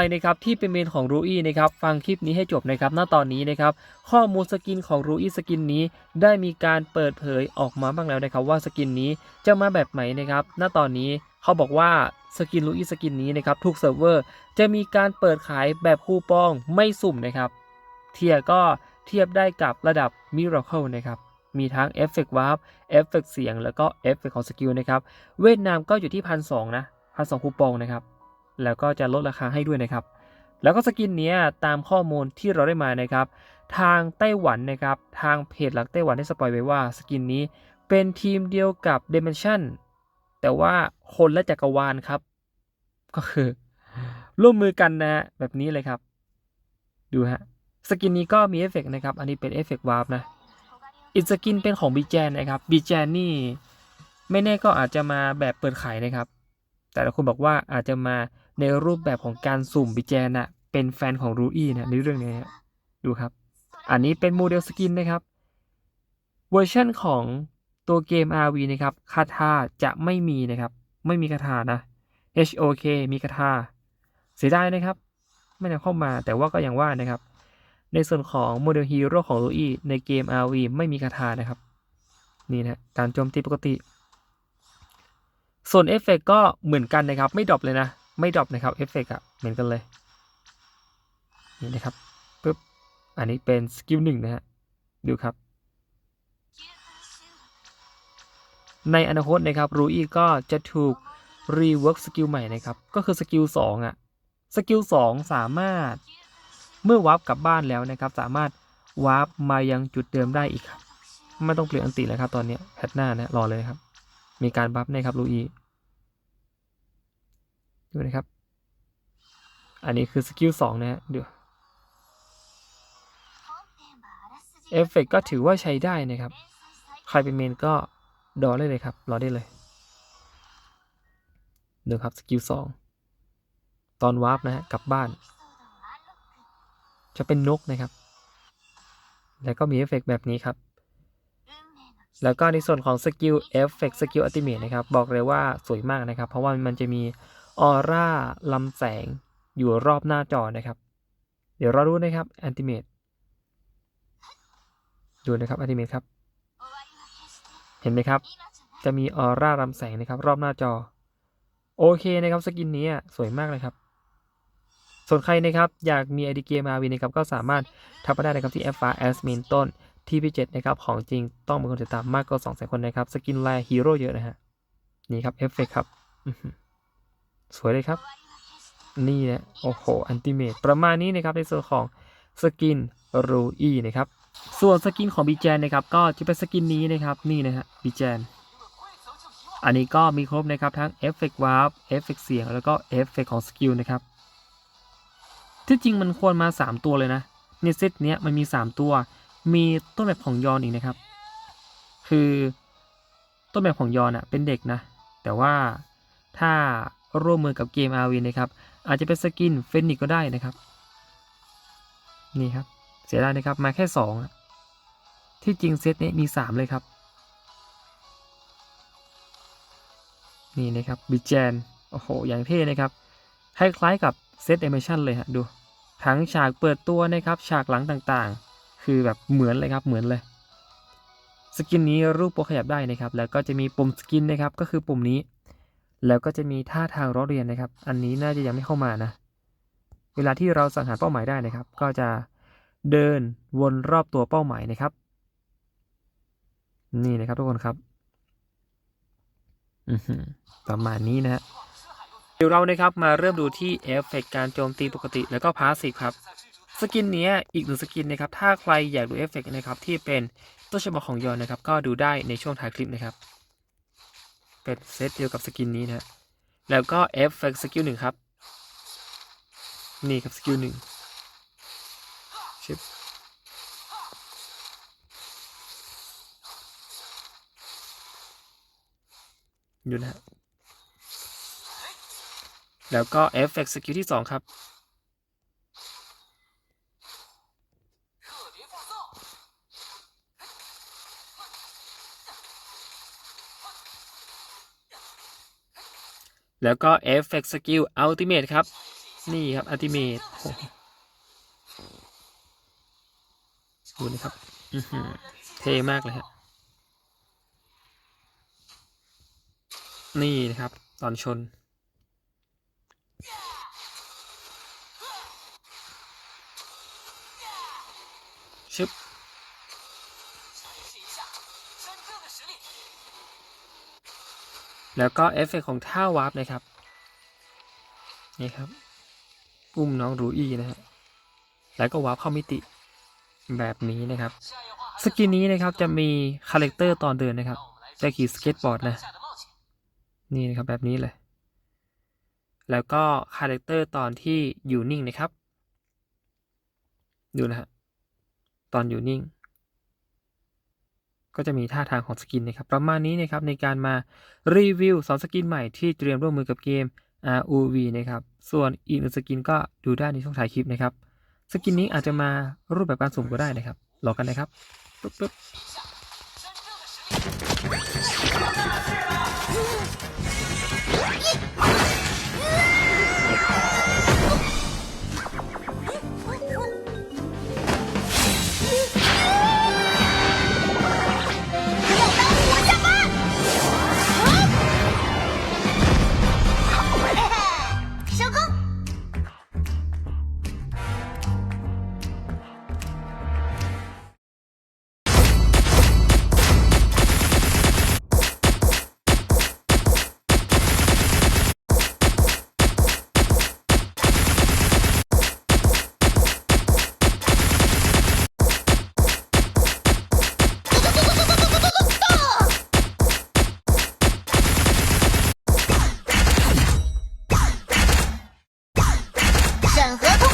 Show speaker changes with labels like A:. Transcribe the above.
A: ไปนะครับที่เป็นเมนของรูอี้นะครับฟังคลิปนี้ให้จบนะครับณตอนนี้นะครับข้อมูลสกินของรูอี้สกินนี้ ได้มีการเปิดเผยออกมาบ้างแล้วนะครับว่าสกินนี้จะมาแบบไหนนะครับณตอนนี้เขาบอกว่าสกินรูอี้สกินนี้นะครับทุกเซิร์ฟเวอร์จะมีการเปิดขายแบบคูปองไม่สุ่มนะครับเทียก็เทียบได้กับระดับ Miracle นะครับมีทั้งเอฟเฟกต์วาร์ปเอฟเฟกต์เสียง แล้วก็เอฟเฟกต์ของสกิลนะครับเวียดนามก็อยู่ที่พันสองนะพันสองคูปองนะครับ แล้วก็จะลดราคาให้ด้วยนะครับ แล้วก็สกินนี้ตามข้อมูลที่เราได้มานะครับ ทางไต้หวันนะครับ ทางเพจหลักไต้หวันได้สปอยไว้ว่าสกินนี้เป็นทีมเดียวกับ Dimension แต่ว่าคนและจักรวาลครับ ก็คือ ร่วมมือกันนะ แบบนี้เลยครับ ดูฮะ สกินนี้ก็มีเอฟเฟกต์นะครับ อันนี้เป็นเอฟเฟกต์วาร์ปนะ อีกสกินเป็นของบีแจนนะครับบีแจนนี่ ไม่แน่ก็อาจจะมาแบบเปิดขายนะครับ แต่ละคนบอกว่าอาจจะมา ในรูปแบบของการสุ่มบิแจนนะเป็นแฟนของรูอี้นะในเรื่องนี้ดูครับ อันนี้เป็นโมเดลสกินนะครับ เวอร์ชันของตัวเกม RV นะครับคาถาจะไม่มีนะครับ ไม่มีคาถานะ HOK มีคาถาเสียดายนะครับ ไม่นำเข้ามาแต่ว่าก็อย่างว่านะครับ ในส่วนของโมเดลฮีโร่ของลูอี้ในเกม RV ไม่มีคาถานะครับ นี่นะการโจมตีปกติ ส่วนเอฟเฟกก็เหมือนกันนะครับ ไม่ดรอปเลยนะ ไม่ดรอปนะครับเอฟเฟกอะเหมือนกันเลย นี่นะครับปึ๊บอันนี้เป็นสกิลหนึ่งนะฮะ ดูครับ ในอนาคตนะครับรูอีก็จะถูกรีเวิร์กสกิลใหม่นะครับ ก็คือสกิลสองอะสกิลสองสามารถเมื่อวาร์ปกลับบ้านแล้วนะครับ สามารถวาร์ปมายังจุดเดิมได้อีกครับไม่ต้องเปลี่ยนอันติแล้วครับตอนนี้แพทหน้านะรอเลยครับ มีการบัฟนะครับลูอี ดูนะครับ อันนี้คือสกิลสองนะฮะดูเอฟเฟกก็ถือว่าใช้ได้นะครับ ใครเป็นเมนก็ดอได้เลยครับ รอได้เลยดูครับสกิลสองตอนวาร์ปนะฮะกลับบ้าน จะเป็นนกนะครับ แล้วก็มีเอฟเฟกแบบนี้ครับ แล้วก็ในส่วนของสกิลเอฟเฟกสกิลอัติเมทนะครับ บอกเลยว่าสวยมากนะครับ เพราะว่ามันจะมี ออร่าลำแสงอยู่รอบหน้าจอนะครับ เดี๋ยวเราดูนะครับแอัติเมทดูนะครับแอัติเมทครับ เห็นไหมครับ จะมีออร่าลำแสงนะครับรอบหน้าจอ โอเคนะครับสกินนี้สวยมากเลยครับ ส่วนใครนะครับอยากมีไอดีเกมมาวีนะครับก็สามารถทักมาได้นะครับที่แอฟฟ้าแอสมินต้นที่พี่เจ็ดนะครับของจริงต้องมีคนติดตามมากกว่าสองแสนคนนะครับ สกินลายฮีโร่เยอะนะฮะ นี่ครับเอฟเฟกครับ สวยเลยครับ นี่นะโอ้โห อันติเมตประมาณนี้นะครับในส่วนของสกินรูอีนะครับ ส่วนสกินของบีแจนนะครับ ก็จะเป็นสกินนี้นะครับ นี่นะฮะบีแจนอันนี้ก็มีครบนะครับ ทั้งเอฟเฟกต์วาร์ปเอฟเฟกต์เสียง แล้วก็เอฟเฟกต์ของสกิลนะครับ ที่จริงมันควรมา 3 ตัวเลยนะ ในเซตเนี้ยมันมี 3 ตัว มีต้นแบบของยอนอีกนะครับ คือต้นแบบของยอนอะเป็นเด็กนะ แต่ว่าถ้า ร่วมมือกับเกม RV นะครับ อาจจะเป็นสกินเฟนิกก็ได้นะครับ นี่ครับ เสียดายนะครับ มาแค่2อะที่จริงเซตนี้มี 3 เลยครับ นี่นะครับบิแจนโอ้โห อย่างเท่นะครับ คล้ายๆกับเซตแอนิเมชันเลยฮะดู ทั้งฉากเปิดตัวนะครับ ฉากหลังต่างๆ คือแบบเหมือนเลยครับ เหมือนเลย สกินนี้รูปโปรขยับได้นะครับ แล้วก็จะมีปุ่มสกินนะครับ ก็คือปุ่มนี้ แล้วก็จะมีท่าทางร้อเรียนนะครับ อันนี้น่าจะยังไม่เข้ามานะ เวลาที่เราสังหารเป้าหมายได้นะครับ ก็จะเดินวนรอบตัวเป้าหมายนะครับ นี่นะครับทุกคนครับประมาณนี้นะฮะเดี๋ยวเรานะครับมาเริ่มดูที่เอฟเฟกการโจมตีปกติแล้วก็พาสซีฟครับ สกินนี้อีกหนึ่งสกินนะครับ ถ้าใครอยากดูเอฟเฟกนะครับที่เป็นต้นฉบับของยอนนะครับ ก็ดูได้ในช่วงท้ายคลิปนะครับ เป็นเซตเดียวกับสกินนี้นะฮะแล้วก็เอฟเฟกสกิลหนึ่งครับ นี่ครับสกิลหนึ่งชิปอยู่นะแล้วก็เอฟเฟกต์สกิลที่2ครับ แล้วก็เอฟเฟกต์สกิลอัลติเมทครับ นี่ครับอัติเมตดูนะครับเท่มากเลยฮะนี่นะครับ ตอนชน ชึบ แล้วก็เอฟเฟกต์ของท่าวาร์ปนะครับ นี่ครับ อุ้มน้องรูอี้นะฮะ แล้วก็วาร์ปเข้ามิติแบบนี้นะครับ สกินนี้นะครับจะมีคาแรคเตอร์ตอนเดินนะครับจะขี่สเก็ตบอร์ดนะ นี่นะครับแบบนี้เลย แล้วก็คาแรคเตอร์ตอนที่อยู่นิ่งนะครับ ดูนะฮะ ตอนอยู่นิ่ง ก็จะมีท่าทางของสกินนะครับประมาณนี้นะครับในการมารีวิวสองสกินใหม่ที่เตรียมร่วมมือกับเกม ROV นะครับส่วนอีกหนึ่งสกินก็ดูได้ในช่วงถ่ายคลิปนะครับสกินนี้อาจจะมารูปแบบการสุ่มก็ได้นะครับรอกันนะครับปุ๊บปึ๊บ
B: Yeah.